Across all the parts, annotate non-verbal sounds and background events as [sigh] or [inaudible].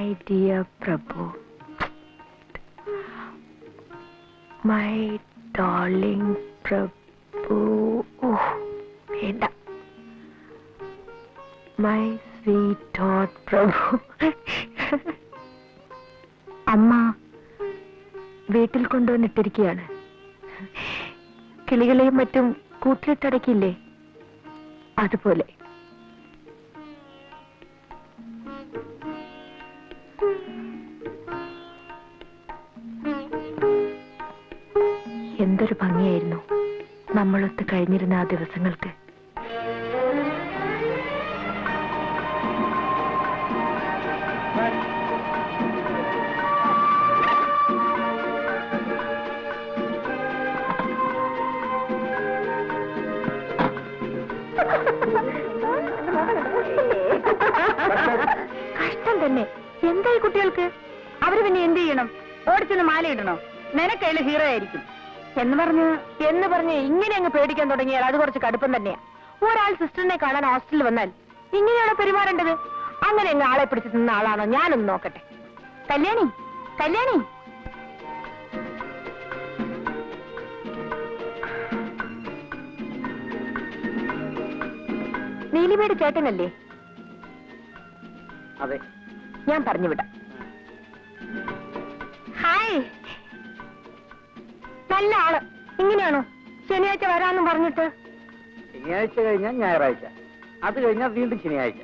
My dear Prabhu my darling Prabhu വേണ്ട. My sweet dot പ്രഭു അമ്മ വീട്ടിൽ കൊണ്ടുവന്നിട്ടിരിക്കുകയാണ്. കിളികളെയും മറ്റും കൂട്ടിലിട്ടടക്കില്ലേ അതുപോലെ. എന്തൊരു ഭംഗിയായിരുന്നു. നമ്മളൊത്ത് കഴിഞ്ഞിരുന്ന ആ ദിവസങ്ങൾക്ക്. കഷ്ടം തന്നെ. എന്തായി കുട്ടികൾക്ക്? അവർ പിന്നെ എന്ത് ചെയ്യണം? ഓടിച്ചൊന്ന് മാലയിടണോ? നിനക്കയിൽ ഹീറോ ആയിരിക്കും. എന്ന് പറഞ്ഞ് എന്ന് പറഞ്ഞ് ഇങ്ങനെ അങ്ങ് പേടിക്കാൻ തുടങ്ങിയാൽ അത് കുറച്ച് കടുപ്പം തന്നെയാ. ഒരാൾ സിസ്റ്ററിനെ കാണാൻ ഹോസ്റ്റലിൽ വന്നാൽ ഇങ്ങനെയാണോ പെരുമാറേണ്ടത് അങ്ങനെ അങ്ങ് ആളെ പിടിച്ച് നിന്ന ആളാണോ ഞാനൊന്ന് നോക്കട്ടെ. കല്യാണി കല്യാണി. നീലിമയുടെ ചേട്ടനല്ലേ? അതെ. ഞാൻ പറഞ്ഞു വിടാം നല്ല ആൾ. ഇങ്ങനെയാണോ? ശനിയാഴ്ച വരാന്നും പറഞ്ഞിട്ട്. ശനിയാഴ്ച കഴിഞ്ഞാൽ ഞായറാഴ്ച. അത് കഴിഞ്ഞാൽ വീണ്ടും ശനിയാഴ്ച.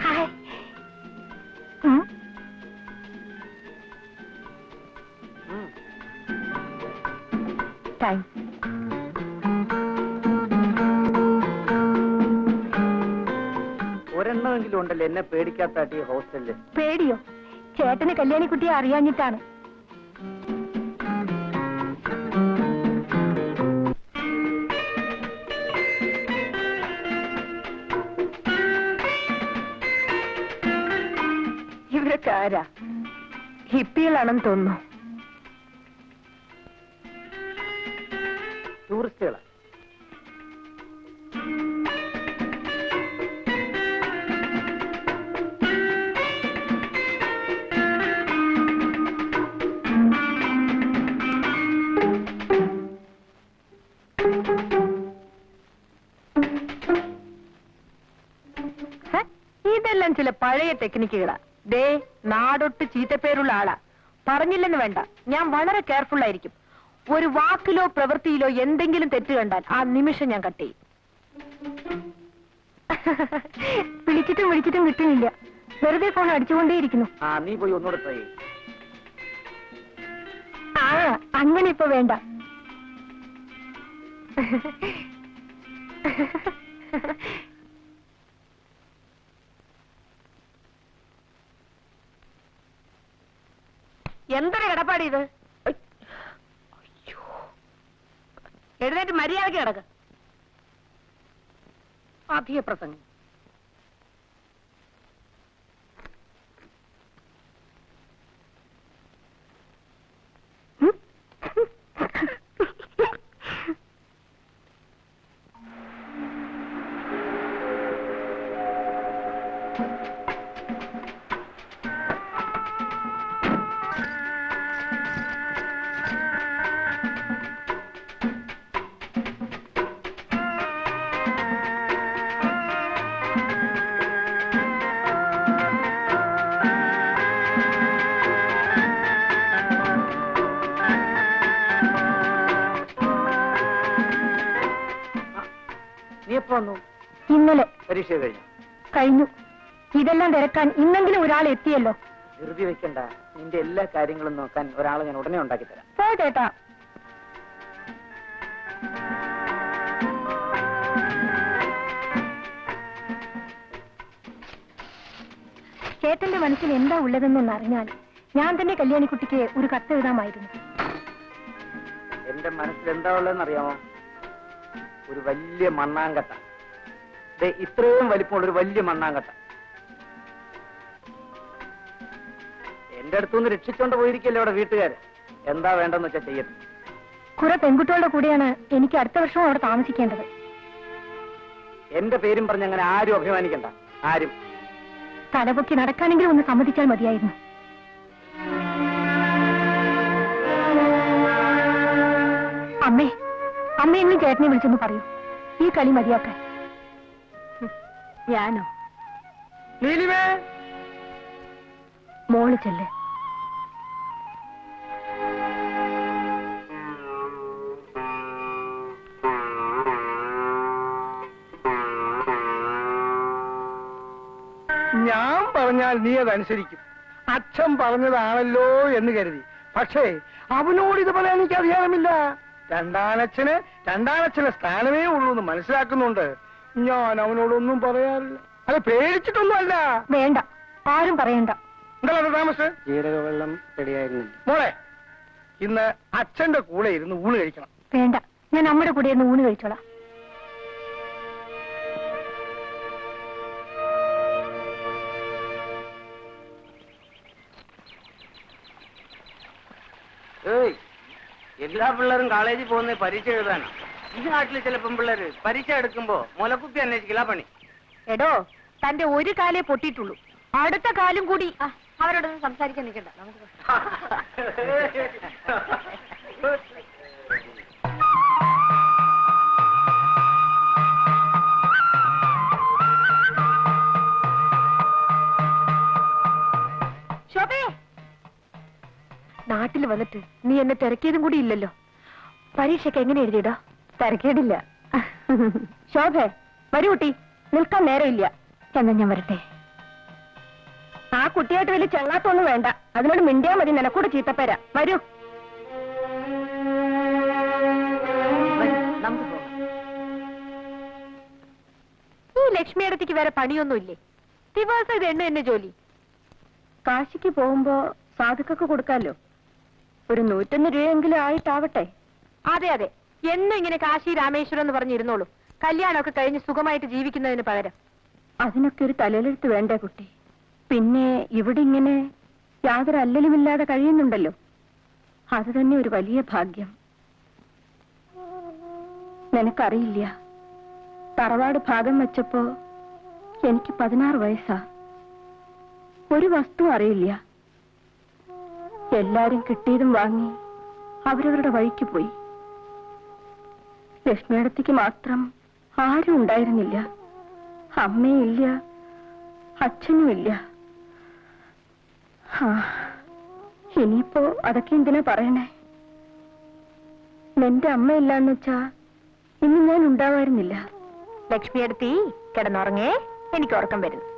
ഹായ്. ഉം. ഒരെണ്ണമെങ്കിലും ഉണ്ടല്ലോ എന്നെ പേടിക്കാത്താട്ടി ഹോസ്റ്റലിൽ. പേടിയോ? ചേട്ടന് കല്യാണിക്കുട്ടിയെ അറിയാഞ്ഞിട്ടാണ്. ആരാ? ഹിപ്പികളാണെന്ന് തോന്നുന്നു. ടൂറിസ്റ്റുകളാ? ഇതെല്ലാം ചില പഴയ ടെക്നിക്കുകളാ. ദേ നാടൊട്ട് ചീത്തപ്പേരുള്ള ആളാ. പറഞ്ഞില്ലെന്ന് വേണ്ട. ഞാൻ വളരെ കെയർഫുൾ ആയിരിക്കും. ഒരു വാക്കിലോ പ്രവൃത്തിയിലോ എന്തെങ്കിലും തെറ്റ് കണ്ടാൽ ആ നിമിഷം ഞാൻ കട്ട് ചെയ്യും. [laughs] വിളിച്ചിട്ടും വിളിച്ചിട്ടും കിട്ടുന്നില്ല. വെറുതെ ഫോൺ അടിച്ചുകൊണ്ടേയിരിക്കുന്നു. ആ നീ പോയി ഒന്നുകൂടെ ട്രൈ ചെയ്യും. ആ അങ്ങനെ ഇപ്പൊ വേണ്ട. [laughs] എന്തൊരു കിടപ്പാടി ഇത്? എഴുന്നേറ്റ് മര്യാദയ്ക്ക് കിടക്ക്. അധിക പ്രസംഗം നീ എപ്പോ വന്നു? ഇന്നലെ. പരീക്ഷ കഴിഞ്ഞു? കഴിഞ്ഞു. ഇതെല്ലാം തിരക്കാൻ ഇന്നെങ്കിലും ഒരാൾ എത്തിയല്ലോ. ധൃതി വെക്കണ്ട. നിന്റെ എല്ലാ കാര്യങ്ങളും നോക്കാൻ ഒരാളെ ഞാൻ ഉടനെ ഉണ്ടാക്കി തരാം. പോ ചേട്ടാ മനസ്സിൽ എന്താ ഉള്ളതെന്നൊന്ന് അറിഞ്ഞാൽ ഞാൻ തന്നെ കല്യാണിക്കുട്ടിക്ക് ഒരു കത്ത് എഴുതാമായിരുന്നു. എന്റെ മനസ്സിൽ എന്താ ഉള്ളതെന്ന് അറിയാമോ ഒരു വലിയ മണ്ണാങ്കട്ട. ഇത്രയും വലിപ്പമുള്ള ഒരു വലിയ മണ്ണാങ്കട്ട. എന്റെ അടുത്തുനിന്ന് രക്ഷിച്ചോണ്ട് പോയിരിക്കല്ലേ അവിടെ വീട്ടുകാര്? എന്താ വേണ്ടെന്ന് വെച്ചാ ചെയ്യട്ടെ. കുറെ പെൺകുട്ടികളുടെ കൂടെയാണ് എനിക്ക് അടുത്ത വർഷം അവിടെ താമസിക്കേണ്ടത്. എന്റെ പേരും പറഞ്ഞ് അങ്ങനെ ആരും അഭിമാനിക്കണ്ട. ആരും. തലപൊക്കി നടക്കാനെങ്കിലും ഒന്ന് സമ്മതിച്ചാൽ മതിയായിരുന്നു. അമ്മേ അമ്മ എന്നും ചേട്ടനെ വിളിച്ചൊന്ന് പറയൂ. ഈ കളി മതിയാക്കാൻ. ഞാനോ? മോൾ ചെല്ല്. പറഞ്ഞാൽ നീ അതനുസരിക്കും. അച്ഛൻ പറഞ്ഞതാണല്ലോ എന്ന് കരുതി. പക്ഷേ അവനോട് ഇത് പറയാൻ എനിക്ക് അധികാരമില്ല. രണ്ടാനച്ഛന് രണ്ടാനച്ഛന് സ്ഥാനമേ ഉള്ളൂ എന്ന് മനസ്സിലാക്കുന്നുണ്ട്. ഞാൻ അവനോടൊന്നും പറയാറില്ല. അത് പേടിച്ചിട്ടൊന്നുമല്ല. വേണ്ട. ആരും പറയണ്ട. എന്താ താമസ്? ജീരകവെള്ളം റെഡിയായിരുന്നു മോളെ ഇന്ന് അച്ഛന്റെ കൂടെ ഇരുന്ന് ഊണ് കഴിക്കണം. വേണ്ട. ഞാൻ നമ്മുടെ കൂടെ ഇരുന്ന് ഊണ് കഴിച്ചോളാം. ഏയ് എല്ലാ പിള്ളേരും കോളേജിൽ പോകുന്ന പരീക്ഷ എഴുതാനാ. ഈ നാട്ടിൽ ചില പെൺപിള്ളേര് പരീക്ഷ എടുക്കുമ്പോ മുലക്കുപ്പി അന്വേഷിക്കില്ല പണി. എടോ തന്റെ ഒരു കാലേ പൊട്ടിയിട്ടുള്ളൂ. അടുത്ത കാലും കൂടി. അവരോട് സംസാരിക്കാൻ നിൽക്കണ്ട. നമുക്ക് ശോഭേ നാട്ടിൽ വന്നിട്ട് നീ എന്നെ തിരക്കിയതും കൂടി ഇല്ലല്ലോ. പരീക്ഷയ്ക്ക് എങ്ങനെ എഴുതിയിടാ? തിരക്കിയിടില്ല. ശോഭേ വരൂ കുട്ടി. നിൽക്കാൻ നേരമില്ല. എന്നാ ഞാൻ വരട്ടെ. ആ കുട്ടിയായിട്ട് വലിയ ചെള്ളാത്തൊന്നും വേണ്ട. അതിനോട് മിണ്ടിയാ മതി നിനക്കൂടെ ചീത്തപ്പേരാ. വരൂ. ഈ ലക്ഷ്മി അടുത്തേക്ക് വേറെ പണിയൊന്നുമില്ലേ? ദിവസം ഇത് എണ്ണ എന്നെ ജോലി. കാശിക്ക് പോകുമ്പോ സാധുക്കൊക്കെ കൊടുക്കാലോ? ഒരു നൂറ്റൊന്ന് രൂപയെങ്കിലും ആയിട്ടാവട്ടെ. അതെ അതെ. എന്നും ഇങ്ങനെ കാശി രാമേശ്വരം എന്ന് പറഞ്ഞിരുന്നോളൂ കല്യാണമൊക്കെ കഴിഞ്ഞ് സുഖമായിട്ട് ജീവിക്കുന്നതിന് പകരം. അതിനൊക്കെ ഒരു തലയിലെടുത്ത് വേണ്ടേ കുട്ടി? പിന്നെ ഇവിടെ ഇങ്ങനെ യാതൊരു അല്ലലുമില്ലാതെ കഴിയുന്നുണ്ടല്ലോ. അത് തന്നെ ഒരു വലിയ ഭാഗ്യം. നിനക്കറിയില്ല. തറവാട് ഭാഗം വെച്ചപ്പോ എനിക്ക് പതിനാറ് വയസ്സാ. ഒരു വസ്തു അറിയില്ല. എല്ലാരും കിട്ടിയതും വാങ്ങി അവരവരുടെ വഴിക്ക് പോയി. ലക്ഷ്മിയടത്തേക്ക് മാത്രം ആരും ഉണ്ടായിരുന്നില്ല. അമ്മയില്ല അച്ഛനുമില്ല ഇനിയിപ്പോ അതൊക്കെ എന്തിനാ പറയണേ? എന്റെ അമ്മയില്ലാന്ന് വെച്ചാ ഇന്ന് ഞാൻ ഉണ്ടാവായിരുന്നില്ല ലക്ഷ്മിയടുത്തി കിടന്നുറങ്ങേ. എനിക്ക് ഉറക്കം വരുന്നു.